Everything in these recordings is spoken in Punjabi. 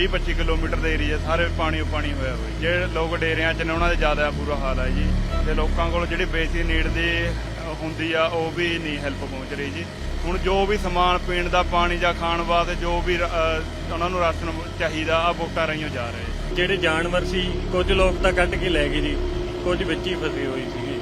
20-25 ਕਿਲੋਮੀਟਰ ਦੇ ਏਰੀਆ ਸਾਰੇ ਪਾਣੀ ਓ ਪਾਣੀ ਹੋਇਆ ਹੋਇਆ। ਜਿਹੜੇ ਲੋਕ ਡੇਰਿਆਂ 'ਚ ਨੇ ਉਹਨਾਂ ਦੇ ਜ਼ਿਆਦਾ ਬੁਰਾ ਹਾਲ ਹੈ ਜੀ। ਤੇ ਲੋਕਾਂ ਕੋਲ ਜਿਹੜੀ ਬੇਸਿਕ ਨੀਡ ਦੀ ਹੁੰਦੀ ਆ, ਉਹ ਵੀ ਨਹੀਂ ਹੈਲਪ ਪਹੁੰਚ ਰਹੀ ਜੀ। ਹੁਣ ਜੋ ਵੀ ਸਮਾਨ, ਪੀਣ ਦਾ ਪਾਣੀ ਜਾਂ ਖਾਣ ਵਾਸਤੇ ਜੋ ਵੀ ਉਹਨਾਂ ਨੂੰ ਰਾਸ਼ਨ ਚਾਹੀਦਾ ਆ ਵੋਟਾਂ ਰਹੀਆਂ ਜਾ ਰਹੇ ਜਿਹੜੇ ਜਾਨਵਰ ਸੀ, ਕੁਝ ਲੋਕ ਤਾਂ ਕੱਢ ਕੇ ਲੈ ਗਏ ਜੀ। ਕੁਝ ਵਿੱਚ ਹੀ ਫਸੇ ਹੋਏ ਸੀਗੇ।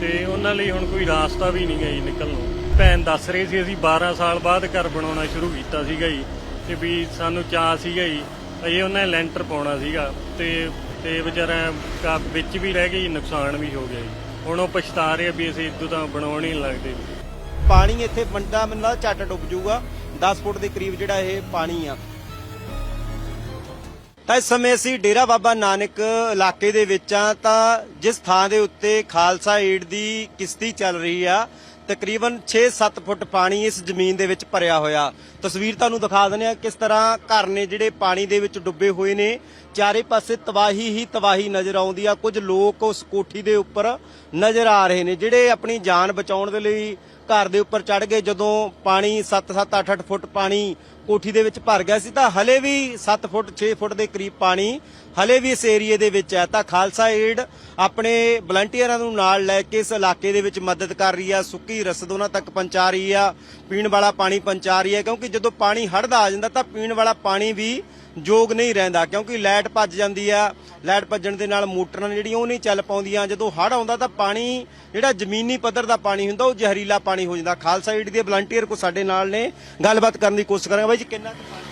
ਤੇ ਉਹਨਾਂ ਲਈ ਹੁਣ ਕੋਈ ਰਾਸਤਾ ਵੀ ਨਹੀਂ ਗਾ ਜੀ ਨਿਕਲਣ ਨੂੰ। ਭੈਣ ਦੱਸ ਰਹੀ ਸੀ, ਅਸੀਂ 12 ਸਾਲ ਬਾਅਦ ਘਰ ਬਣਾਉਣਾ ਸ਼ੁਰੂ ਕੀਤਾ ਸੀਗਾ ਜੀ। ਤੇ ਵੀ ਸਾਨੂੰ ਚਾਹ ਸੀਗਾ ਜੀ। ਇਹ ਉਹਨਾਂ ਲੈਂਟਰ ਪਾਉਣਾ ਸੀਗਾ ਤੇ ਤੇ ਵਿਚਾਰਾ ਕਾ- ਵਿੱਚ ਵੀ ਰਹਿ ਗਈ ਨੁਕਸਾਨ ਵੀ ਹੋ ਗਿਆ ਜੀ। ਹੁਣ ਉਹ ਪਛਤਾ ਰਹੇ ਵੀ ਅਸੀਂ ਇਦੋਂ ਤਾਂ ਬਣਾਉਣ ਹੀ ਲੱਗਦੇ ਪਾਣੀ ਇੱਥੇ ਬੰਦਾ ਮੈਨੂੰ ਲੱਗਦਾ ਝੱਟ ਡੁੱਬ ਜਾਊਗਾ। 10 ਫੁੱਟ ਦੇ ਕਰੀਬ ਜਿਹੜਾ ਇਹ ਪਾਣੀ ਆ। ਤਾਂ ਇਸ ਸਮੇਂ ਅਸੀਂ ਡੇਰਾ ਬਾਬਾ ਨਾਨਕ ਇਲਾਕੇ ਦੇ ਵਿੱਚ ਆ ਤਾਂ ਜਿਸ ਥਾਂ ਦੇ ਉੱਤੇ ਖਾਲਸਾ ਏਡ ਦੀ ਕਿਸ਼ਤੀ ਚੱਲ ਰਹੀ ਆ ਤਕਰੀਬਨ 6-7 ਫੁੱਟ ਪਾਣੀ ਇਸ ਜ਼ਮੀਨ ਦੇ ਵਿੱਚ ਭਰਿਆ ਹੋਇਆ। ਤਸਵੀਰ ਤੁਹਾਨੂੰ ਦਿਖਾ ਦਿੰਦੇ ਆ ਕਿਸ ਤਰ੍ਹਾਂ ਘਰ ਨੇ ਜਿਹੜੇ ਪਾਣੀ ਦੇ ਵਿੱਚ ਡੁੱਬੇ ਹੋਏ ਨੇ। ਚਾਰੇ ਪਾਸੇ ਤਬਾਹੀ ਹੀ ਤਬਾਹੀ ਨਜ਼ਰ ਆਉਂਦੀ ਆ। ਕੁਝ ਲੋਕ ਉਸ ਕੋਠੀ ਦੇ ਉੱਪਰ ਨਜ਼ਰ ਆ ਰਹੇ ਨੇ, ਜਿਹੜੇ ਆਪਣੀ ਜਾਨ ਬਚਾਉਣ ਦੇ ਲਈ ਘਰ ਦੇ ਉੱਪਰ ਚੜ ਗਏ। ਜਦੋਂ ਪਾਣੀ 7-7 8-8 ਫੁੱਟ ਪਾਣੀ ਕੋਠੀ ਦੇ ਵਿੱਚ ਭਰ ਗਿਆ ਸੀ, ਤਾਂ ਹਲੇ ਵੀ 7 ਫੁੱਟ 6 ਫੁੱਟ ਦੇ ਕਰੀਬ ਪਾਣੀ ਹਲੇ ਵੀ ਇਸ ਏਰੀਏ ਦੇ ਵਿੱਚ ਹੈ। ਤਾਂ ਖਾਲਸਾ ਏਡ ਆਪਣੇ ਵਲੰਟੀਅਰਾਂ ਨੂੰ ਨਾਲ ਲੈ ਕੇ ਇਸ ਇਲਾਕੇ ਦੇ ਵਿੱਚ ਮਦਦ ਕਰ ਰਹੀ ਆ। ਸੁੱਕੀ ਰਸਦ ਉਹਨਾਂ ਤੱਕ ਪਹੁੰਚਾ ਰਹੀ ਆ। ਪੀਣ ਵਾਲਾ ਪਾਣੀ ਪਹੁੰਚਾ ਰਹੀ ਹੈ, ਕਿਉਂਕਿ ਜਦੋਂ ਪਾਣੀ ਹੜਦਾ ਆ ਜਾਂਦਾ ਤਾਂ ਪੀਣ ਵਾਲਾ ਪਾਣੀ ਵੀ ਯੋਗ ਨਹੀਂ ਰਹਿੰਦਾ, ਕਿਉਂਕਿ ਲਾਈਟ ਭੱਜ ਜਾਂਦੀ ਆ। ਲਾਈਟ ਭੱਜਣ ਦੇ ਨਾਲ ਮੋਟਰਾਂ ਜਿਹੜੀਆਂ ਉਹ ਨਹੀਂ ਚੱਲ ਪਾਉਂਦੀਆਂ। ਜਦੋਂ ਹੜ੍ਹ ਆਉਂਦਾ ਤਾਂ ਪਾਣੀ, ਜਿਹੜਾ ਜ਼ਮੀਨੀ ਪੱਧਰ ਦਾ ਪਾਣੀ ਹੁੰਦਾ, ਉਹ ਜ਼ਹਿਰੀਲਾ ਪਾਣੀ ਹੋ ਜਾਂਦਾ। ਖਾਲਸਾ ਏਡ ਦੇ ਵਲੰਟੀਅਰ ਕੋ ਸਾਡੇ ਨਾਲ ਨੇ। ਗੱਲਬਾਤ ਕਰਨ ਦੀ ਕੋਸ਼ਿਸ਼ ਕਰਾਂਗੇ। ਬਾਈ ਜੀ, ਕਿੰਨਾ ਕੁ ਪਾਣੀ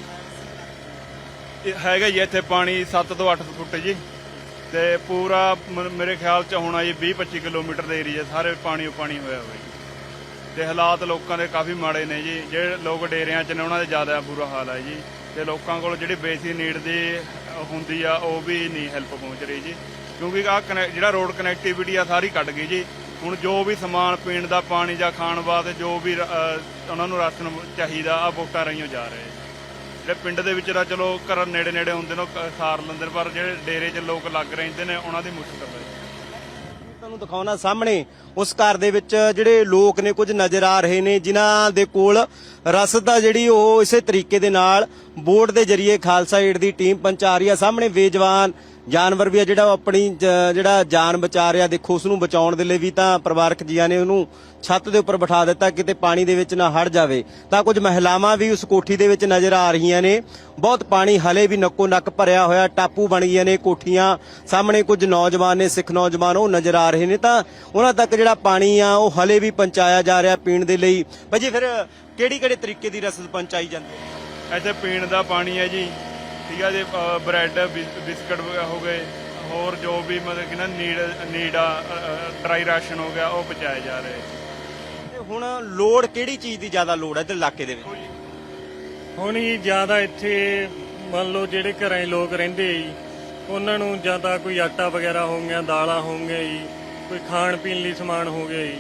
ਇਹ ਹੈਗਾ ਜੀ ਇੱਥੇ ਪਾਣੀ 7 ਤੋਂ 8 ਫੁੱਟ ਜੀ। ਤੇ ਪੂਰਾ ਮ- ਮੇਰੇ ਖਿਆਲ 'ਚ ਹੋਣਾ ਜੀ 20-25 ਕਿਲੋਮੀਟਰ ਦੇ ਏਰੀਆ, ਸਾਰੇ ਪਾਣੀ ਓ ਪਾਣੀ ਹੋਇਆ ਹੋਇਆ ਜੀ। ਤੇ ਹਾਲਾਤ ਲੋਕਾਂ ਦੇ ਕਾਫੀ ਮਾੜੇ ਨੇ ਜੀ। ਜਿਹੜੇ ਲੋਕ ਡੇਰਿਆਂ 'ਚ ਨੇ, ਉਹਨਾਂ ਦੇ ਜ਼ਿਆਦਾ ਬੁਰਾ ਹਾਲ ਹੈ ਜੀ। ਤੇ ਲੋਕਾਂ ਕੋਲ ਜਿਹੜੀ ਬੇਸਿਕ ਨੀਡ ਦੀ ਹੁੰਦੀ ਆ, ਉਹ ਵੀ ਨਹੀਂ ਹੈਲਪ ਪਹੁੰਚ ਰਹੀ ਜੀ। ਕਿਉਂਕਿ ਆ ਜਿਹੜਾ ਰੋਡ ਕਨੈਕਟੀਵਿਟੀ ਆ, ਸਾਰੀ ਕੱਟ ਗਈ ਜੀ। ਹੁਣ ਜੋ ਵੀ ਸਮਾਨ, ਪੀਣ ਦਾ ਪਾਣੀ ਜਾਂ ਖਾਣ ਵਾਸਤੇ ਜੋ ਵੀ ਉਹਨਾਂ ਨੂੰ ਰਾਸ਼ਨ ਚਾਹੀਦਾ ਆ ਵੋਟਾਂ ਰਾਹੀਂ ਓ ਜਾ ਰਹੇ ਜਿਹੜੇ ਪਿੰਡ ਦੇ ਵਿੱਚ ਤਾਂ ਚਲੋ ਘਰ ਨੇੜੇ ਨੇੜੇ ਹੁੰਦੇ ਨੇ, ਉਹ ਸਾਰ ਲੈਂਦੇ ਨੇ, ਪਰ ਜਿਹੜੇ ਡੇਰੇ 'ਚ ਲੋਕ ਲੱਗ ਰਹਿੰਦੇ ਨੇ, ਉਹਨਾਂ ਦੀ ਮੁਸ਼ਕਲ ਹੈ ਤੁਹਾਨੂੰ ਦਿਖਾਉਣਾ ਸਾਹਮਣੇ, ਉਸ ਘਰ ਦੇ ਵਿੱਚ ਜਿਹੜੇ ਲੋਕ ਨੇ ਕੁਝ ਨਜ਼ਰ ਆ ਰਹੇ ਨੇ, ਜਿਨ੍ਹਾਂ ਦੇ ਕੋਲ ਰਸਦ ਦਾ ਜਿਹੜੀ ਉਹ ਇਸੇ ਤਰੀਕੇ ਦੇ ਨਾਲ ਬੋਰਡ ਦੇ ਜ਼ਰੀਏ ਖਾਲਸਾ ਏਡ ਦੀ ਟੀਮ ਪਹੁੰਚਾ ਰਹੀ ਆ ਸਾਹਮਣੇ ਬੇਜਵਾਨ ਜਾਨਵਰ ਵੀ ਆ ਜਿਹੜਾ ਆਪਣੀ ਜਿਹੜਾ ਜਾਨ ਬਚਾ ਰਿਹਾ, ਦੇਖੋ ਉਸ ਨੂੰ ਬਚਾਉਣ ਦੇ ਲਈ ਵੀ ਤਾਂ ਪਰਿਵਾਰਕ ਜੀਆਂ ਨੇ ਉਹਨੂੰ ਛੱਤ ਦੇ ਉੱਪਰ ਬਿਠਾ ਦਿੱਤਾ, ਕਿਤੇ ਪਾਣੀ ਦੇ ਵਿੱਚ ਨਾ ਹੜ ਜਾਵੇ। ਤਾਂ ਕੁਝ ਮਹਿਲਾਵਾਂ ਵੀ ਉਸ ਕੋਠੀ ਦੇ ਵਿੱਚ ਨਜ਼ਰ ਆ ਰਹੀਆਂ ਨੇ। ਬਹੁਤ ਪਾਣੀ ਹਲੇ ਵੀ ਨੱਕੋ ਨੱਕ ਭਰਿਆ ਹੋਇਆ, ਟਾਪੂ ਬਣ ਗਈਆਂ ਨੇ ਕੋਠੀਆਂ। ਸਾਹਮਣੇ ਕੁਝ ਨੌਜਵਾਨ ਨੇ, ਸਿੱਖ ਨੌਜਵਾਨ ਉਹ ਨਜ਼ਰ ਆ ਰਹੇ ਨੇ। ਤਾਂ ਉਹਨਾਂ ਤੱਕ ਜਿਹੜਾ ਪਾਣੀ ਆ, ਉਹ ਹਲੇ ਵੀ ਪਹੁੰਚਾਇਆ ਜਾ ਰਿਹਾ ਪੀਣ ਦੇ ਲਈ। ਭਾਜੀ ਫਿਰ ਕਿਹੜੀ ਕਿਹੜੇ ਤਰੀਕੇ ਦੀ ਰਸਦ ਪਹੁੰਚਾਈ ਜਾਂਦੀ ਹੈ? ਇੱਥੇ ਪੀਣ ਦਾ ਪਾਣੀ ਹੈ ਜੀ ਠੀਕ ਹੈ ਜੀ ਅ, ਬ੍ਰੈਡ ਬਿਸ- ਬਿਸਕਟ ਵਗੈਰਾ ਹੋ ਗਏ ਹੋਰ ਜੋ ਵੀ ਮਤਲਬ ਕਿ ਨਾ ਨੀਡ ਨੀਡ ਡਰਾਈ ਰਾਸ਼ਨ ਹੋ ਗਿਆ ਉਹ ਪਹੁੰਚਾਏ ਜਾ ਰਹੇ ਤੇ ਹੁਣ ਲੋੜ ਕਿਹੜੀ ਚੀਜ਼ ਦੀ ਜ਼ਿਆਦਾ ਲੋੜ ਹੈ ਇੱਧਰ ਇਲਾਕੇ ਦੇ ਵਿੱਚ? ਹੁਣ ਹੀ ਜ਼ਿਆਦਾ ਇੱਥੇ ਮੰਨ ਲਓ ਜਿਹੜੇ ਘਰਾਂ 'ਚ ਲੋਕ ਰਹਿੰਦੇ ਆ ਜੀ ਉਹਨਾਂ ਨੂੰ ਜਾਂ ਤਾਂ ਕੋਈ ਆਟਾ ਵਗੈਰਾ ਹੋ ਗਿਆ ਦਾਲਾਂ ਹੋ ਗਈਆਂ ਜੀ ਕੋਈ ਖਾਣ ਪੀਣ ਲਈ ਸਮਾਨ ਹੋ ਗਿਆ ਜੀ।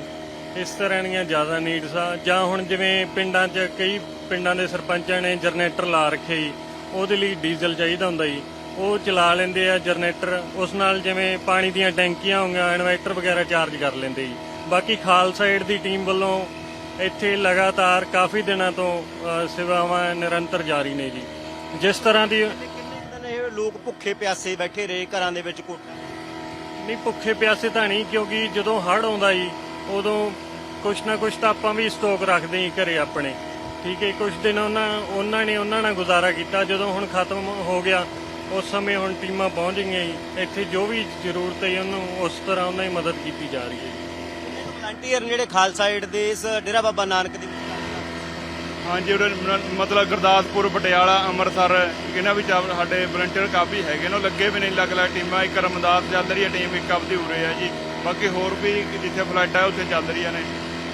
ਇਸ ਤਰ੍ਹਾਂ ਦੀਆਂ ਜ਼ਿਆਦਾ ਨੀਡਸ ਆ। ਜਾਂ ਹੁਣ ਜਿਵੇਂ ਪਿੰਡਾਂ 'ਚ ਕਈ ਪਿੰਡਾਂ ਦੇ ਸਰਪੰਚਾਂ ਨੇ ਜਨਰੇਟਰ ਲਾ ਰੱਖੇ ਜੀ। ਉਹਦੇ ਲਈ ਡੀਜ਼ਲ ਚਾਹੀਦਾ ਹੁੰਦਾ ਜੀ। ਉਹ ਚਲਾ ਲੈਂਦੇ ਆ ਜਨਰੇਟਰ। ਉਸ ਨਾਲ ਜਿਵੇਂ ਪਾਣੀ ਦੀਆਂ ਟੈਂਕੀਆਂ ਹੋਈਆਂ ਇਨਵਰਟਰ ਵਗੈਰਾ ਚਾਰਜ ਕਰ ਲੈਂਦੇ ਜੀ। ਬਾਕੀ ਖਾਲਸਾ ਏਡ ਦੀ ਟੀਮ ਵੱਲੋਂ ਇੱਥੇ ਲਗਾਤਾਰ ਕਾਫੀ ਦਿਨਾਂ ਤੋਂ ਸੇਵਾਵਾਂ ਨਿਰੰਤਰ ਜਾਰੀ ਨੇ ਜੀ। ਜਿਸ ਤਰ੍ਹਾਂ ਦੀ ਲੋਕ ਭੁੱਖੇ ਪਿਆਸੇ ਬੈਠੇ ਰਹੇ ਘਰਾਂ ਦੇ ਵਿੱਚ ਕੋਠਾ? ਨਹੀਂ ਭੁੱਖੇ ਪਿਆਸੇ ਤਾਂ ਨਹੀਂ ਕਿਉਂਕਿ ਜਦੋਂ ਹੜ੍ਹ ਆਉਂਦਾ ਜੀ ਉਦੋਂ ਕੁਛ ਨਾ ਕੁਛ ਤਾਂ ਆਪਾਂ ਵੀ ਸਟਾਕ ਰੱਖਦੇ ਹੀ ਘਰੇ ਆਪਣੇ। ਠੀਕ ਹੈ ਕੁਛ ਦਿਨ ਉਹਨਾਂ ਉਹਨਾਂ ਨੇ ਉਹਨਾਂ ਨਾਲ ਗੁਜ਼ਾਰਾ ਕੀਤਾ। ਜਦੋਂ ਹੁਣ ਖਤਮ ਹੋ ਗਿਆ ਉਸ ਸਮੇਂ ਹੁਣ ਟੀਮਾਂ ਪਹੁੰਚ ਗਈਆਂ ਜੀ। ਇੱਥੇ ਜੋ ਵੀ ਜ਼ਰੂਰਤ ਹੈ ਉਹਨੂੰ ਉਸ ਤਰ੍ਹਾਂ ਉਹਨਾਂ ਦੀ ਮਦਦ ਕੀਤੀ ਜਾ ਰਹੀ ਹੈ ਜੀ। ਵਲੰਟੀਅਰ ਜਿਹੜੇ ਖਾਲਸਾ ਏਡ ਦੇ ਇਸ ਡੇਰਾ ਬਾਬਾ ਨਾਨਕ ਦੀ ਹਾਂਜੀ ਮ- ਮਤਲਬ ਗੁਰਦਾਸਪੁਰ ਪਟਿਆਲਾ ਅੰਮ੍ਰਿਤਸਰ ਇਹਨਾਂ ਵਿੱਚ ਸਾਡੇ ਵਲੰਟੀਅਰ ਕਾਫੀ ਹੈਗੇ ਨੇ। ਉਹ ਲੱਗੇ ਵੀ ਨਹੀਂ ਲੱਗ ਲੱਗ ਟੀਮਾਂ। ਇੱਕ ਰਮਦਾਸ ਰਹੀ ਹੈ ਟੀਮ ਇੱਕ ਆਪਦੀ ਉਰੇ ਆ ਜੀ। ਬਾਕੀ ਹੋਰ ਵੀ ਜਿੱਥੇ ਫਲੱਡ ਹੈ ਉੱਥੇ ਚੱਲ ਰਹੀਆਂ ਨੇ।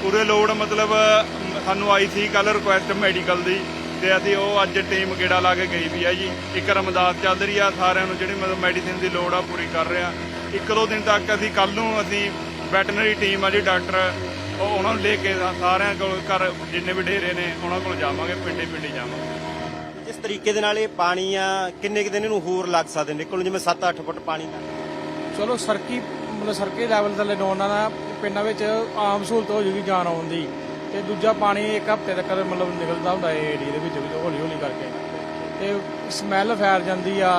ਉਰੇ ਲੋੜ ਮਤਲਬ ਸਾਨੂੰ ਆਈ ਸੀ ਕੱਲ ਰਿਕੁਐਸਟ ਮੈਡੀਕਲ ਦੀ ਤੇ ਅਸੀਂ ਉਹ ਅੱਜ ਟੀਮ ਗੇੜਾ ਲਾ ਕੇ ਗਈ ਵੀ ਆ ਜੀ। ਇੱਕ ਰਮਦਾਸ ਚੱਲ ਰਹੀ ਆ ਸਾਰਿਆਂ ਨੂੰ ਜਿਹੜੀ ਮਤਲਬ ਮੈਡੀਸਿਨ ਦੀ ਲੋੜ ਆ ਪੂਰੀ ਕਰ ਰਹੇ ਆ। ਇੱਕ ਦੋ ਦਿਨ ਤੱਕ ਅਸੀਂ ਕੱਲ ਨੂੰ ਅਸੀਂ ਵੈਟਰਨਰੀ ਟੀਮ ਆ ਜੀ ਡਾਕਟਰ ਉਹ ਉਹਨਾਂ ਨੂੰ ਲੈ ਕੇ ਸਾਰਿਆਂ ਕੋਲ ਘਰ ਜਿੰਨੇ ਵੀ ਡੇਰੇ ਨੇ ਉਹਨਾਂ ਕੋਲ ਜਾਵਾਂਗੇ ਪਿੰਡੇ ਪਿੰਡੇ ਜਾਵਾਂਗੇ। ਜਿਸ ਤਰੀਕੇ ਦੇ ਨਾਲ ਇਹ ਪਾਣੀ ਆ ਕਿੰਨੇ ਕੁ ਦਿਨ ਇਹਨੂੰ ਹੋਰ ਲੱਗ ਸਕਦੇ ਨਿਕਲਣ ਜਿਵੇਂ 7-8 ਫੁੱਟ ਪਾਣੀ ਦਾ। ਚਲੋ ਸਰਕੀ ਮਤਲਬ ਸਰਕੀ ਲੈਵਲ ਤੇ ਲਾਉਣ ਨਾਲ ਪਿੰਡਾਂ ਵਿੱਚ ਆਮ ਸਹੂਲਤ ਹੋ ਜੂਗੀ ਜਾਣ ਆਉਣ ਦੀ। ਤੇ ਦੂਜਾ ਪਾਣੀ ਇੱਕ ਹਫ਼ਤੇ ਤੱਕ ਮਤਲਬ ਨਿਕਲਦਾ ਹੁੰਦਾ ਹੈ ਏਰੀਆ ਦੇ ਵਿੱਚ ਹੌਲੀ ਹੌਲੀ ਕਰਕੇ। ਤੇ ਸਮੈਲ ਫੈਲ ਜਾਂਦੀ ਆ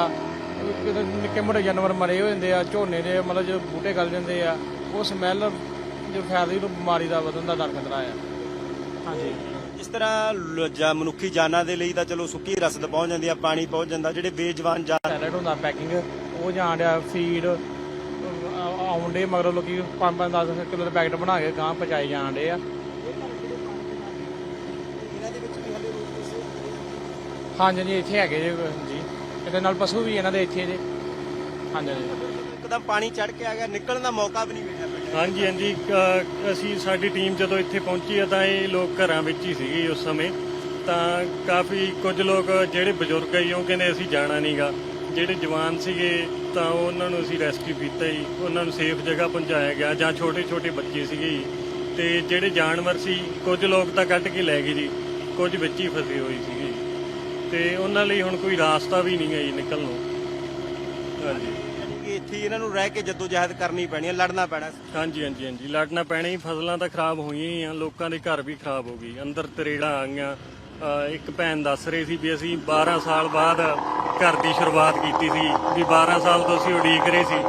ਨਿੱਕੇ ਮੋਟੇ ਜਾਨਵਰ ਮਰੇ ਹੋ ਜਾਂਦੇ ਆ ਝੋਨੇ ਦੇ ਮਤਲਬ ਜੋ ਬੂਟੇ ਗਲ ਜਾਂਦੇ ਆ ਉਹ ਸਮੈਲ ਜੋ ਫੈਲਦੀ ਉਹ ਬਿਮਾਰੀ ਦਾ ਵਧਣ ਦਾ ਡਰ ਖਤਰਾ ਆ। ਹਾਂਜੀ। ਇਸ ਤਰ੍ਹਾਂ ਜਾਂ ਮਨੁੱਖੀ ਜਾਨਾਂ ਦੇ ਲਈ ਤਾਂ ਚਲੋ ਸੁੱਕੀ ਰਸਦ ਪਹੁੰਚ ਜਾਂਦੀ ਆ ਪਾਣੀ ਪਹੁੰਚ ਜਾਂਦਾ ਜਿਹੜੇ ਬੇਜਵਾਨ ਜਾਨ ਹੁੰਦਾ ਪੈਕਿੰਗ ਉਹ ਜਾਣ ਡਿਆ ਫੀਡ ਆਉਂਦੇ ਮਗਰ ਲੋਕੀ 5-5 10 ਕਿਲੋ ਦੇ ਪੈਕਟ ਬਣਾ ਕੇ ਗਾਂ ਪਹੁੰਚਾਈ ਜਾਣ ਡੇ ਆ। ਹਾਂਜੀ ਜੀ ਇੱਥੇ ਹੈਗੇ ਜੀ ਜੀ। ਇਹਦੇ ਨਾਲ ਪਸ਼ੂ ਵੀ ਇਹਨਾਂ ਦੇ ਇੱਥੇ ਜੇ। ਹਾਂਜੀ ਹਾਂਜੀ। ਇੱਕਦਮ ਪਾਣੀ ਚੜ ਕੇ ਆ ਗਿਆ ਨਿਕਲਣ ਦਾ ਮੌਕਾ ਵੀ ਨਹੀਂ ਮਿਲਿਆ ਹਾਂਜੀ ਹਾਂਜੀ। ਅਸੀਂ ਸਾਡੀ ਟੀਮ ਜਦੋਂ ਇੱਥੇ ਪਹੁੰਚੀ ਆ ਤਾਂ ਇਹ ਲੋਕ ਘਰਾਂ ਵਿੱਚ ਹੀ ਸੀਗੇ ਉਸ ਸਮੇਂ। ਤਾਂ ਕਾਫੀ ਕੁਝ ਲੋਕ ਜਿਹੜੇ ਬਜ਼ੁਰਗ ਆਈ ਉਹ ਕਹਿੰਦੇ ਅਸੀਂ ਜਾਣਾ ਨਹੀਂਗਾ ਜਿਹੜੇ ਜਵਾਨ ਸੀਗੇ ਤਾਂ ਉਹਨਾਂ ਨੂੰ ਅਸੀਂ ਰੈਸਕਿਊ ਕੀਤਾ ਜੀ। ਉਹਨਾਂ ਨੂੰ ਸੇਫ ਜਗ੍ਹਾ ਪਹੁੰਚਾਇਆ ਗਿਆ ਜਾਂ ਛੋਟੇ ਛੋਟੇ ਬੱਚੇ ਸੀਗੇ ਜੀ। ਤੇ ਜਿਹੜੇ ਜਾਨਵਰ ਸੀ ਕੁਝ ਲੋਕ ਤਾਂ ਕੱਢ ਕੇ ਲੈ ਗਏ ਜੀ। ਕੁਝ ਵਿੱਚ ਹੀ ਫਸੇ ਹੋਏ ਸੀਗੇ। ਤੇ ਉਹਨਾਂ ਲਈ ਹੁਣ ਕੋਈ ਰਾਸਤਾ ਵੀ ਨਹੀਂ ਹੈ ਜੀ ਨਿਕਲਣ ਨੂੰ। ਹਾਂਜੀ। ਕਿ ਇੱਥੇ ਹੀ ਇਹਨਾਂ ਨੂੰ ਰਹਿ ਕੇ ਜਦੋਜਹਿਦ ਕਰਨੀ ਪੈਣੀ ਹੈ ਲੜਨਾ ਪੈਣਾ ਹਾਂਜੀ ਹਾਂਜੀ ਹਾਂਜੀ। ਲੜਨਾ ਪੈਣਾ ਹੀ ਫਸਲਾਂ ਤਾਂ ਖਰਾਬ ਹੋਈਆਂ ਹੀ ਆ ਲੋਕਾਂ ਦੇ ਘਰ ਵੀ ਖਰਾਬ ਹੋ ਗਈ ਅੰਦਰ ਤਰੇੜਾਂ ਆ ਗਈਆਂ। ਅਹ ਇੱਕ ਭੈਣ ਦੱਸ ਰਹੀ ਸੀ ਵੀ ਅਸੀਂ 12 ਸਾਲ ਬਾਅਦ ਘਰ ਦੀ ਸ਼ੁਰੂਆਤ ਕੀਤੀ ਸੀ ਵੀ 12 ਸਾਲ ਤੋਂ ਅਸੀਂ ਉਡੀਕ ਰਹੇ ਸੀ।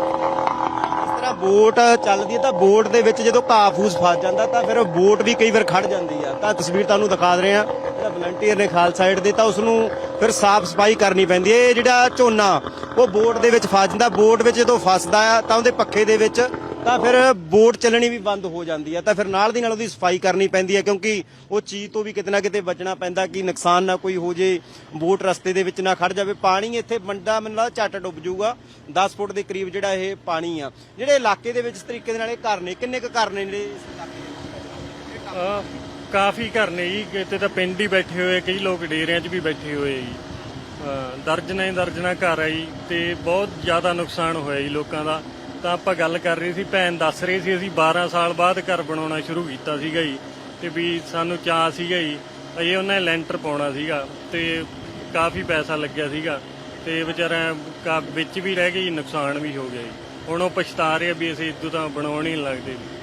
ਤਰ੍ਹਾਂ ਬੋਟ ਚੱਲਦੀ ਹੈ ਤਾਂ ਬੋਟ ਦੇ ਵਿੱਚ ਜਦੋਂ ਘਾਹ ਫੂਸ ਫਸ ਜਾਂਦਾ ਤਾਂ ਫਿਰ ਬੋਟ ਵੀ ਕਈ ਵਾਰ ਖੜ ਜਾਂਦੀ ਆ। ਤਾਂ ਤਸਵੀਰ ਤੁਹਾਨੂੰ ਦਿਖਾ ਰਹੇ ਆ ਜਿਹੜਾ ਵਲੰਟੀਅਰ ਨੇ ਖਾਲ ਸਾਈਡ ਦੇ ਤਾਂ ਉਸ ਨੂੰ ਫਿਰ ਸਾਫ਼ ਸਫ਼ਾਈ ਕਰਨੀ ਪੈਂਦੀ ਹੈ। ਇਹ ਜਿਹੜਾ ਝੋਨਾ, ਉਹ ਬੋਟ ਦੇ ਵਿੱਚ ਫਸ ਜਾਂਦਾ। ਬੋਟ ਵਿੱਚ ਜਦੋਂ ਫਸਦਾ ਆ ਤਾਂ ਉਹਦੇ ਪੱਖੇ ਦੇ ਵਿੱਚ ਤਾਂ ਫਿਰ ਬੋਟ ਚੱਲਣੀ ਵੀ ਬੰਦ ਹੋ ਜਾਂਦੀ ਹੈ ਤਾਂ ਫਿਰ ਨਾਲ ਦੀ ਨਾਲ ਉਹਦੀ ਸਫ਼ਾਈ ਕਰਨੀ ਪੈਂਦੀ ਹੈ ਕਿਉਂਕਿ ਉਹ ਚੀਜ਼ ਤੋਂ ਵੀ ਕਿਤੇ ਨਾ ਕਿਤੇ ਬਚਣਾ ਪੈਂਦਾ ਕਿ ਨੁਕਸਾਨ ਨਾ ਕੋਈ ਹੋ ਜੇ, ਬੋਟ ਰਸਤੇ ਦੇ ਵਿੱਚ ਨਾ ਖੜ ਜਾਵੇ। ਪਾਣੀ ਇੱਥੇ ਮੰਡਾ ਮੈਨੂੰ ਲੱਗਦਾ ਝੱਟ ਡੁੱਬ ਜਾਊਗਾ 10 ਫੁੱਟ ਦੇ ਕਰੀਬ ਜਿਹੜਾ ਇਹ ਪਾਣੀ ਆ। ਜਿਹੜੇ ਇਲਾਕੇ ਦੇ ਵਿੱਚ ਇਸ ਤਰੀਕੇ ਦੇ ਨਾਲ ਇਹ ਘਰ ਨੇ, ਕਿੰਨੇ ਕੁ ਘਰ ਨੇ ਜਿਹੜੇ ਇਸ ਇਲਾਕੇ ਦੇ ਅਹ ਕਾਫੀ ਘਰ ਨੇ ਜੀ ਕਿਤੇ ਤਾਂ ਪਿੰਡ ਹੀ ਬੈਠੇ ਹੋਏ ਕਈ ਲੋਕ ਡੇਰਿਆਂ 'ਚ ਵੀ ਬੈਠੇ ਹੋਏ ਜੀ। ਅਹ ਦਰਜਨਾਂ ਹੀ ਦਰਜਨਾਂ ਘਰ ਆ ਜੀ, ਤੇ ਬਹੁਤ ਜ਼ਿਆਦਾ ਨੁਕਸਾਨ ਹੋਇਆ ਜੀ ਲੋਕਾਂ ਦਾ। ਤਾਂ ਆਪਾਂ ਗੱਲ ਕਰ ਰਹੇ ਸੀ, ਭੈਣ ਦੱਸ ਰਹੀ ਸੀ ਅਸੀਂ 12 ਸਾਲ ਬਾਅਦ ਘਰ ਬਣਾਉਣਾ ਸ਼ੁਰੂ ਕੀਤਾ ਸੀਗਾ ਜੀ, ਤੇ ਵੀ ਸਾਨੂੰ ਚਾਅ ਸੀਗਾ ਜੀ, ਅਜੇ ਉਹਨੇ ਲੈਂਟਰ ਪਾਉਣਾ ਸੀਗਾ, ਤੇ ਕਾਫੀ ਪੈਸਾ ਲੱਗਿਆ ਸੀਗਾ, ਤੇ ਵਿਚਾਰਾ ਵਿੱਚ ਵੀ ਰਹਿ ਗਈ ਨੁਕਸਾਨ ਵੀ ਹੋ ਗਿਆ ਜੀ। ਹੁਣ ਉਹ ਪਛਤਾ ਰਹੇ ਵੀ ਅਸੀਂ ਇਦੋਂ ਤਾਂ ਬਣਾਉਣ ਹੀ ਨਹੀਂ ਲੱਗਦੇ ਵੀ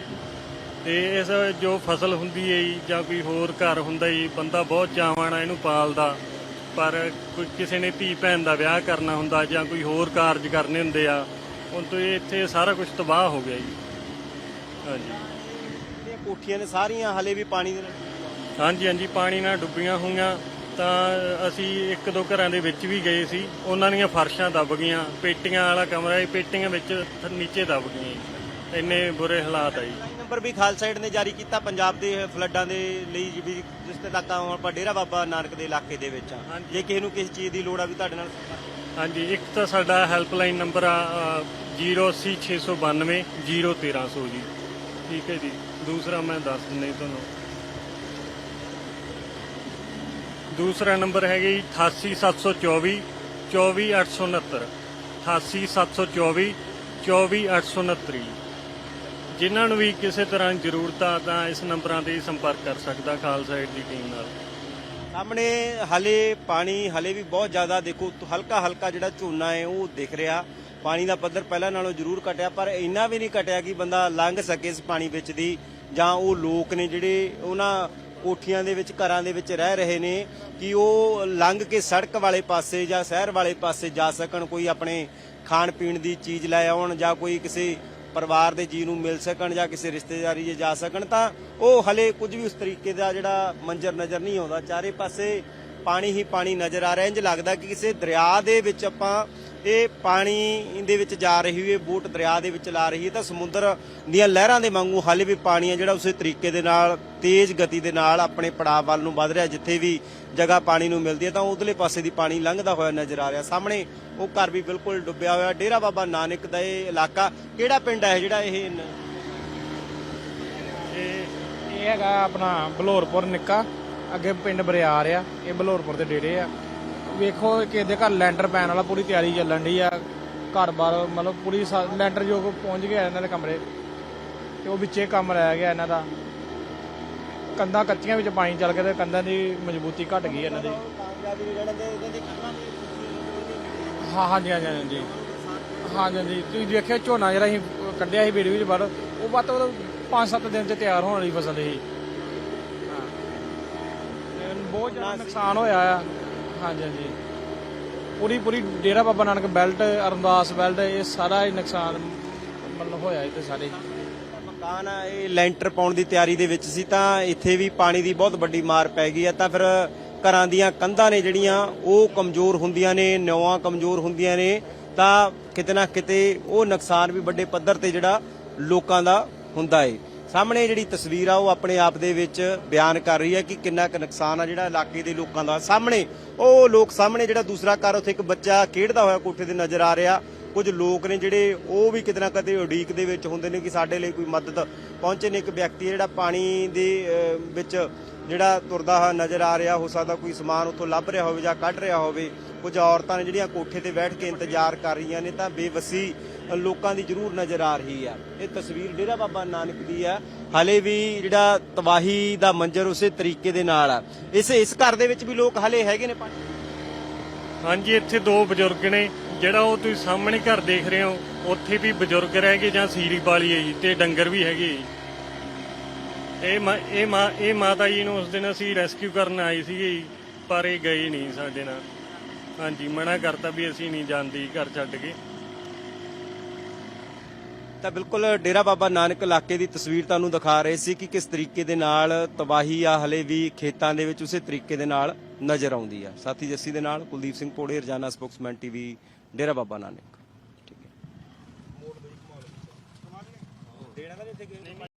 ਤੇ ਇਸ ਜੋ ਫਸਲ ਹੁੰਦੀ ਹੈ ਜੀ, ਜਾਂ ਕੋਈ ਹੋਰ ਘਰ ਹੁੰਦਾ ਜੀ, ਬੰਦਾ ਬਹੁਤ ਚਾਵਾਂ ਇਹਨੂੰ ਪਾਲਦਾ, ਪਰ ਕੋਈ ਕਿਸੇ ਨੇ ਧੀ ਭੈਣ ਦਾ ਵਿਆਹ ਕਰਨਾ ਹੁੰਦਾ, ਜਾਂ ਕੋਈ ਹੋਰ ਕਾਰਜ ਕਰਨੇ ਹੁੰਦੇ ਆ ਹੁਣ ਤੋਂ ਇਹ ਇੱਥੇ ਸਾਰਾ ਕੁਝ ਤਬਾਹ ਹੋ ਗਿਆ ਜੀ। ਹਾਂਜੀ। ਜਿਹੜੀਆਂ ਕੋਠੀਆਂ ਨੇ ਸਾਰੀਆਂ ਹਲੇ ਵੀ ਪਾਣੀ ਦੇ ਨਾਲ? ਹਾਂਜੀ ਹਾਂਜੀ ਪਾਣੀ ਨਾਲ ਡੁੱਬੀਆਂ ਹੋਈਆਂ। ਤਾਂ ਅਸੀਂ ਇੱਕ ਦੋ ਘਰਾਂ ਦੇ ਵਿੱਚ ਵੀ ਗਏ ਸੀ। ਉਹਨਾਂ ਦੀਆਂ ਫਰਸ਼ਾਂ ਦੱਬ ਗਈਆਂ। ਪੇਟੀਆਂ ਵਾਲਾ ਕਮਰਾ ਇਹ ਪੇਟੀਆਂ ਵਿੱਚ ਨੀਚੇ ਦੱਬ ਗਈਆਂ ਜੀ। ਇੰਨੇ ਬੁਰੇ ਹਾਲਾਤ ਆ ਜੀ। ਨੰਬਰ ਵੀ ਖਾਲਸਾ ਏਡ ਨੇ ਜਾਰੀ ਕੀਤਾ ਪੰਜਾਬ ਦੇ ਫਲੱਡਾਂ ਦੇ ਲਈ ਵੀ ਜਿਸ ਤੇ ਤੱਕ ਆਪਾਂ ਡੇਰਾ ਬਾਬਾ ਨਾਨਕ ਦੇ ਇਲਾਕੇ ਦੇ ਵਿੱਚ ਆ। ਜੇ ਕਿਸੇ ਨੂੰ ਕਿਸੇ ਚੀਜ਼ ਦੀ ਲੋੜ ਆ ਵੀ ਤੁਹਾਡੇ ਨਾਲ ਹਾਂਜੀ ਇੱਕ ਤਾਂ ਸਾਡਾ ਹੈਲਪਲਾਈਨ ਨੰਬਰ ਆ ਅ, 08692 01300 ਜੀ। ਠੀਕ ਹੈ ਜੀ। ਦੂਸਰਾ ਮੈਂ ਦੱਸ ਦਿੰਦਾ ਤੁਹਾਨੂੰ। ਦੂਸਰਾ ਨੰਬਰ ਹੈਗਾ ਜੀ 88724 24869 88724 24869 ਜਿਨ੍ਹਾਂ ਨੂੰ ਵੀ ਕਿਸੇ ਤਰ੍ਹਾਂ ਦੀ ਜ਼ਰੂਰਤ ਆ ਤਾਂ ਇਸ ਨੰਬਰਾਂ ਤੇ ਸੰਪਰਕ ਕਰ ਸਕਦਾ ਖਾਲਸਾ ਏਡ ਦੀ ਟੀਮ ਨਾਲ। ਸਾਹਮਣੇ ਹਲੇ ਪਾਣੀ ਹਲੇ ਵੀ ਬਹੁਤ ਜ਼ਿਆਦਾ, ਦੇਖੋ ਹਲਕਾ ਹਲਕਾ ਜਿਹੜਾ ਝੋਨਾ ਹੈ, ਉਹ ਦਿਖ ਰਿਹਾ। ਪਾਣੀ ਦਾ ਪੱਧਰ ਪਹਿਲਾਂ ਨਾਲੋਂ ਜ਼ਰੂਰ ਘਟਿਆ, ਪਰ ਇੰਨਾ ਵੀ ਨਹੀਂ ਘਟਿਆ ਕਿ ਬੰਦਾ ਲੰਘ ਸਕੇ ਇਸ ਪਾਣੀ ਵਿੱਚ ਦੀ, ਜਾਂ ਉਹ ਲੋਕ ਨੇ ਜਿਹੜੇ ਉਹਨਾਂ ਕੋਠੀਆਂ ਦੇ ਵਿੱਚ, ਘਰਾਂ ਦੇ ਵਿੱਚ ਰਹਿ ਰਹੇ ਨੇ, ਕਿ ਉਹ ਲੰਘ ਕੇ ਸੜਕ ਵਾਲੇ ਪਾਸੇ ਜਾਂ ਸ਼ਹਿਰ ਵਾਲੇ ਪਾਸੇ ਜਾ ਸਕਣ, ਕੋਈ ਆਪਣੇ ਖਾਣ ਪੀਣ ਦੀ ਚੀਜ਼ ਲੈ ਆਉਣ ਜਾਂ ਕੋਈ ਕਿਸੇ ਪਰਿਵਾਰ ਦੇ ਜੀ ਨੂੰ ਮਿਲ ਸਕਣ ਜਾਂ ਕਿਸੇ ਰਿਸ਼ਤੇਦਾਰੀ 'ਚ ਜਾ ਸਕਣ ਤਾਂ ਉਹ ਹਲੇ ਕੁਝ ਵੀ ਉਸ ਤਰੀਕੇ ਦਾ ਜਿਹੜਾ ਮੰਜ਼ਰ ਨਜ਼ਰ ਨਹੀਂ ਆਉਂਦਾ। ਚਾਰੇ ਪਾਸੇ ਪਾਣੀ ਹੀ ਪਾਣੀ ਨਜ਼ਰ ਆ ਰਿਹਾ। ਇੰਜ ਲੱਗਦਾ ਕਿ ਕਿਸੇ ਦਰਿਆ ਦੇ ਵਿੱਚ ਆਪਾਂ ਇਹ ਪਾਣੀ ਦੇ ਵਿੱਚ ਜਾ ਰਹੀ ਹੋਈ ਬੋਟ ਦਰਿਆ ਦੇ ਵਿੱਚ ਲਾ ਰਹੀ ਹੈ ਤਾਂ ਸਮੁੰਦਰ ਦੀਆਂ ਲਹਿਰਾਂ ਦੇ ਵਾਂਗੂ ਹਾਲੇ ਵੀ ਪਾਣੀ ਹੈ ਜਿਹੜਾ ਉਸੇ ਤਰੀਕੇ ਦੇ ਨਾਲ, ਤੇਜ਼ ਗਤੀ ਦੇ ਨਾਲ ਆਪਣੇ ਪੜਾਅ ਵੱਲ ਨੂੰ ਵੱਧ ਰਿਹਾ, ਜਿੱਥੇ ਵੀ ਜਗ੍ਹਾ ਪਾਣੀ ਨੂੰ ਮਿਲਦੀ ਹੈ ਤਾਂ ਉਧਰਲੇ ਪਾਸੇ ਦੀ ਪਾਣੀ ਲੰਘਦਾ ਹੋਇਆ ਨਜ਼ਰ ਆ ਰਿਹਾ। ਸਾਹਮਣੇ ਉਹ ਘਰ ਵੀ ਬਿਲਕੁਲ ਡੁੱਬਿਆ ਹੋਇਆ। ਡੇਰਾ ਬਾਬਾ ਨਾਨਕ ਦਾ ਇਹ ਇਲਾਕਾ ਕਿਹੜਾ ਪਿੰਡ ਹੈ ਜਿਹੜਾ ਇਹ ਇਹ ਹੈਗਾ ਆਪਣਾ ਬਲੌਰਪੁਰ ਨਿੱਕਾ। ਅੱਗੇ ਪਿੰਡ ਬਰਿਆਰ ਆ, ਇਹ ਬਲੌਰਪੁਰ ਦੇ ਡੇਰੇ ਆ। ਵੇਖੋ ਕਿ ਇਹਦੇ ਘਰ ਲੈਂਟਰ ਪੈਣ ਵਾਲਾ ਪੂਰੀ ਤਿਆਰੀ ਚੱਲਣ ਦੀ ਆ। ਘਰ-ਬਾਰ ਮਤਲਬ ਪੂਰੀ ਸਾ- ਲੈਂਟਰ ਜੋ ਕੋ ਪਹੁੰਚ ਗਿਆ ਇਹਨਾਂ ਦੇ ਕਮਰੇ, ਤੇ ਉਹ ਵਿੱਚੇ ਕੰਮ ਰਹਿ ਗਿਆ ਇਹਨਾਂ ਦਾ। ਕੰਧਾਂ ਕੱਚੀਆਂ ਵਿੱਚ ਪਾਣੀ ਚੱਲ ਗਿਆ ਤੇ ਕੰਧਾਂ ਦੀ ਮਜ਼ਬੂਤੀ ਘਟ ਗਈ ਇਹਨਾਂ ਦੀ। ਹਾਂ, ਹਾਂਜੀ ਹਾਂਜੀ ਹਾਂਜੀ। ਹਾਂਜੀ ਹਾਂਜੀ। ਤੁਸੀਂ ਦੇਖਿਆ ਝੋਨਾ ਜਿਹੜਾ ਅਸੀਂ ਕੱਢਿਆ ਸੀ ਵੀਡੀਓ ਵਿੱਚ ਬਾਹਰ, ਉਹ ਵੱਧ ਬਾਤ 5-7 ਦਿਨ ਚ ਤਿਆਰ ਹੋਣ ਵਾਲੀ ਫਸਲ ਸੀ। ਬਹੁਤ ਜ਼ਿਆਦਾ ਨੁਕਸਾਨ ਹੋਇਆ ਆ। ਹਾਂਜੀ ਹਾਂਜੀ। ਪੂਰੀ ਪੂਰੀ ਡੇਰਾ ਬਾਬਾ ਨਾਨਕ ਬੈਲਟ, ਅਰਦਾਸ ਬੈਲਟ, ਇਹ ਸਾਰਾ ਹੀ ਨੁਕਸਾਨ ਮਤਲਬ ਹੋਇਆ ਇੱਥੇ ਸਾਰੇ। ਮਕਾਨ ਆ, ਇਹ ਲੈਂਟਰ ਪਾਉਣ ਦੀ ਤਿਆਰੀ ਦੇ ਵਿੱਚ ਸੀ ਤਾਂ ਇੱਥੇ ਵੀ ਪਾਣੀ ਦੀ ਬਹੁਤ ਵੱਡੀ ਮਾਰ ਪੈ ਗਈ ਹੈ ਤਾਂ ਫਿਰ ਘਰਾਂ ਦੀਆਂ ਕੰਧਾਂ ਨੇ ਜਿਹੜੀਆਂ, ਉਹ ਕਮਜ਼ੋਰ ਹੁੰਦੀਆਂ ਨੇ ਨਿਉਆਂ ਕਮਜ਼ੋਰ ਹੁੰਦੀਆਂ ਨੇ। ਤਾਂ ਕਿਤੇ ਨਾ ਕਿਤੇ ਉਹ ਨੁਕਸਾਨ ਵੀ ਵੱਡੇ ਪੱਧਰ ਤੇ ਜਿਹੜਾ ਲੋਕਾਂ ਦਾ ਹੁੰਦਾ ਏ। ਸਾਹਮਣੇ ਜਿਹੜੀ ਤਸਵੀਰ ਆ, ਉਹ ਆਪਣੇ ਆਪ ਦੇ ਵਿੱਚ ਬਿਆਨ ਕਰ ਰਹੀ ਹੈ ਕਿ ਕਿੰਨਾ ਕੁ ਨੁਕਸਾਨ ਆ ਜਿਹੜਾ ਇਲਾਕੇ ਦੇ ਲੋਕਾਂ ਦਾ। ਸਾਹਮਣੇ ਉਹ ਲੋਕ ਸਾਹਮਣੇ ਜਿਹੜਾ ਦੂਸਰਾ ਘਰ, ਉੱਥੇ ਇੱਕ ਬੱਚਾ ਖੇਡਦਾ ਹੋਇਆ ਕੋਠੇ ਤੇ ਨਜ਼ਰ ਆ ਰਿਹਾ। ਕੁਝ ਲੋਕ ਨੇ ਜਿਹੜੇ ਉਹ ਵੀ ਕਿਤੇ ਨਾ ਕਿਤੇ ਉਡੀਕ ਦੇ ਵਿੱਚ ਹੁੰਦੇ ਨੇ ਕਿ ਸਾਡੇ ਲਈ ਕੋਈ ਮਦਦ ਪਹੁੰਚੇ ਨੇ। ਇੱਕ ਵਿਅਕਤੀ ਜਿਹੜਾ ਪਾਣੀ ਦੇ ਵਿੱਚ ਜਿਹੜਾ ਤੁਰਦਾ ਹੋਇਆ ਨਜ਼ਰ ਆ ਰਿਹਾ। ਹੋ ਸਕਦਾ ਕੋਈ ਸਮਾਨ ਉੱਥੋਂ ਲੱਭ ਰਿਹਾ ਹੋਵੇ ਜਾਂ ਕੱਢ ਰਿਹਾ ਹੋਵੇ। ਕੁਝ ਔਰਤਾਂ ਨੇ ਜਿਹੜੀਆਂ ਕੋਠੇ ਤੇ ਬੈਠ ਕੇ ਇੰਤਜ਼ਾਰ ਕਰ ਰਹੀਆਂ ਨੇ ਤਾਂ ਬੇਵਸੀ ਲੋਕਾਂ ਦੀ ਜ਼ਰੂਰ ਨਜ਼ਰ ਆ ਰਹੀ ਆ। ਇਹ ਤਸਵੀਰ ਡੇਰਾ ਬਾਬਾ ਨਾਨਕ ਦੀ ਆ। ਹਲੇ ਵੀ ਜਿਹੜਾ ਤਬਾਹੀ ਦਾ ਮੰਜ਼ਰ ਉਸੇ ਤਰੀਕੇ ਦੇ ਨਾਲ ਆ। ਇਸ ਇਸ ਘਰ ਦੇ ਵਿੱਚ ਵੀ ਲੋਕ ਹਲੇ ਹੈਗੇ ਨੇ ਹਾਂਜੀ ਇੱਥੇ ਦੋ ਬਜ਼ੁਰਗ ਨੇ। ਜਿਹੜਾ ਉਹ ਤੁਸੀਂ ਸਾਹਮਣੇ ਘਰ ਦੇਖ ਰਹੇ ਹੋ ਉੱਥੇ ਵੀ ਬਜ਼ੁਰਗ ਰਹਿ ਗਏ ਜਾਂ ਸੀਰੀ ਵਾਲੀ ਹੈ ਜੀ ਤੇ ਡੰਗਰ ਵੀ ਹੈਗੇ ਜੀ। ਇਹ ਮਾ- ਇਹ ਮਾ ਇਹ ਮਾਤਾ ਜੀ ਨੂੰ ਉਸ ਦਿਨ ਅਸੀਂ ਰੈਸਕਿਊ ਕਰਨ ਆਏ ਸੀਗੇ ਜੀ, ਪਰ ਇਹ ਗਏ ਨਹੀਂ ਸਾਡੇ ਨਾਲ। ਹਾਂਜੀ ਮਨਾ ਕਰਤਾ ਵੀ ਅਸੀਂ ਨਹੀਂ ਜਾਂਦੀ ਘਰ ਛੱਡ ਕੇ। ਤਾਂ ਬਿਲਕੁਲ ਡੇਰਾ ਬਾਬਾ ਨਾਨਕ ਇਲਾਕੇ ਦੀ ਤਸਵੀਰ ਤੁਹਾਨੂੰ ਦਿਖਾ ਰਹੇ ਸੀ ਕਿ ਕਿਸ ਤਰੀਕੇ ਦੇ ਨਾਲ ਤਬਾਹੀ ਆ ਹਲੇ ਵੀ ਖੇਤਾਂ ਦੇ ਵਿੱਚ ਉਸੇ ਤਰੀਕੇ ਦੇ ਨਾਲ ਨਜ਼ਰ ਆਉਂਦੀ ਆ। ਸਾਥੀ ਜੱਸੀ ਦੇ ਨਾਲ ਕੁਲਦੀਪ ਸਿੰਘ ਪੋੜੇ, ਰਜਾਨਾ ਸਪੋਕਸਮੈਨ ਟੀਵੀ, ਡੇਰਾ ਬਾਬਾ ਨਾਨਕ।